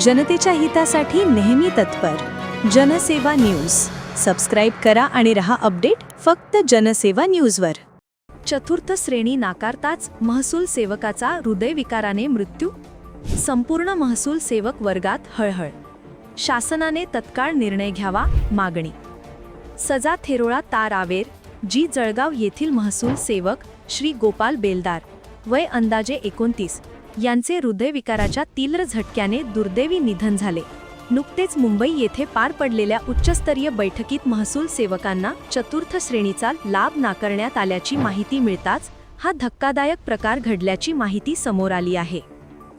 जनतेच्या हितासाठी नेहमी तत्पर. जनसेवा न्यूज. सबस्क्राईब करा आणि रहा अपडेट फक्त जनसेवा न्यूजवर. चतुर्थ श्रेणी नाकारताच महसूल सेवकाचा हृदयविकाराने मृत्यू? संपूर्ण महसूल सेवक वर्गात हळहळ. शासनाने तत्काळ निर्णय घ्यावा मागणी. सजा थेरोळा तार आवेर जी जळगाव येथील महसूल सेवक श्री गोपाल बेलदार. वय अंदाजे एकोणतीस. यांचे हृदयविकाराच्या तीव्र झटक्याने दुर्दैवी निधन झाले. नुकतेच मुंबई येथे पार पडलेल्या उच्चस्तरीय बैठकीत महसूल सेवकांना चतुर्थ श्रेणीचा लाभ नाकारण्यात आल्याची माहिती मिळताच हा धक्कादायक प्रकार घडल्याची माहिती समोर आली आहे.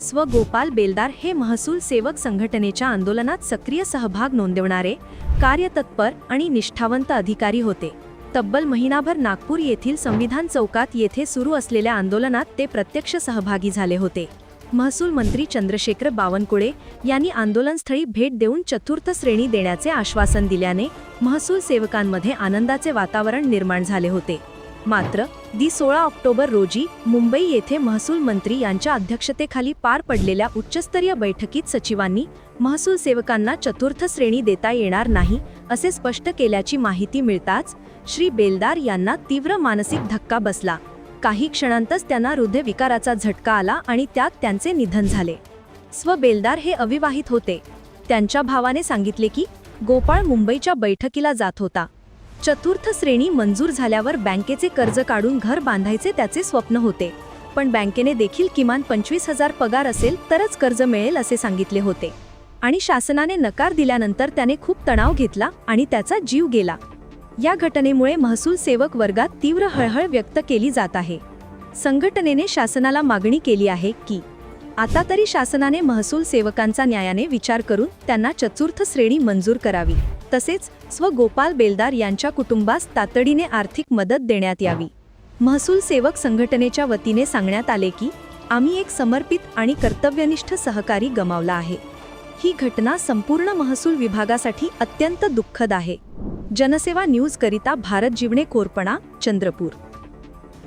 स्वगोपाल बेलदार हे महसूल सेवक संघटनेच्या आंदोलनात सक्रिय सहभाग नोंदवणारे कार्यतत्पर आणि निष्ठावंत अधिकारी होते. तब्बल महिनाभर नागपूर येथील संविधान चौकात येथे सुरू असलेल्या आंदोलनात ते प्रत्यक्ष सहभागी झाले होते. महसूल मंत्री चंद्रशेखर बावनकुळे यांनी आंदोलनस्थळी भेट देऊन चतुर्थ श्रेणी देण्याचे आश्वासन दिल्याने महसूल सेवकांमध्ये आनंदाचे वातावरण निर्माण झाले होते. मात्र दि सोळा ऑक्टोबर रोजी मुंबई येथे महसूल मंत्री यांच्या अध्यक्षतेखाली पार पडलेल्या उच्चस्तरीय बैठकीत सचिवांनी महसूल सेवकांना चतुर्थ श्रेणी देता येणार नाही असे स्पष्ट केल्याची माहिती मिळताच श्री बेलदार यांना तीव्र मानसिक धक्का बसला. काही क्षणांतच त्यांना हृदयविकाराचा झटका आला आणि त्यात त्यांचे निधन झाले. स्व बेलदार हे अविवाहित होते. त्यांच्या भावाने सांगितले की गोपाळ मुंबईच्या बैठकीला जात होता. चतुर्थ श्रेणी मंजूर झाल्यावर बँकेचे कर्ज काढून घर बांधायचे त्याचे स्वप्न होते. पण बँकेने देखील किमान पंचवीस हजार पगार असेल तरच कर्ज मिळेल असे सांगितले होते. आणि शासनाने नकार दिल्यानंतर त्याने खूप तणाव घेतला आणि त्याचा जीव गेला. या घटनेमुळे महसूल सेवक वर्गात तीव्र हळहळ व्यक्त केली जात आहे. संघटनेने शासनाला मागणी केली आहे की आता तरी शासनाने महसूल सेवकांचा न्यायाने विचार करून त्यांना चतुर्थ श्रेणी मंजूर करावी. तसेच स्व गोपाल बेलदार यांच्या कुटुंबास तातडीने आर्थिक मदत देण्यात यावी. महसूल सेवक संघटनेच्या वतीने सांगण्यात आले की आम्ही एक समर्पित आणि कर्तव्यनिष्ठ सहकारी गमावला आहे. ही घटना संपूर्ण महसूल विभागासाठी अत्यंत दुःखद आहे. जनसेवा न्यूज करिता भारत जीवणे कोरपणा चंद्रपूर.